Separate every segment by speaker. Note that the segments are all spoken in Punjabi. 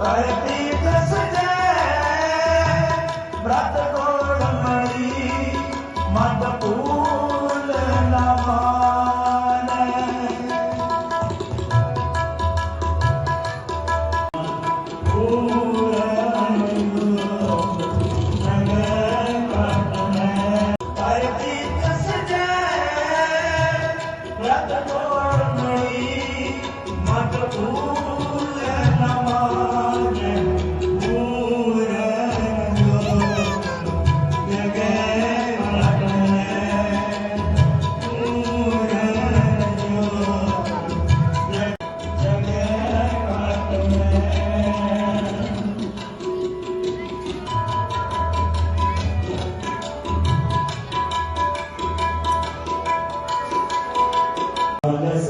Speaker 1: Para unless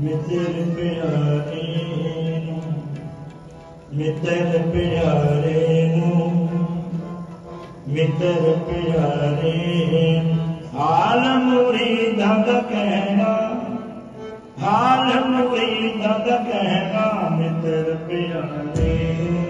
Speaker 1: ਮਿੱਤਰ ਪਿਆਰੇ ਨੂੰ, ਮਿੱਤਰ ਪਿਆਰੇ ਨੂੰ, ਮਿੱਤਰ ਪਿਆਰੇ ਹਾਲ ਮੁਰੀਦ ਦਾ ਕਹਿਣਾ, ਹਾਲ ਮੁਰੀਦ ਦਾ ਕਹਿਣਾ, ਮਿੱਤਰ ਪਿਆਰੇ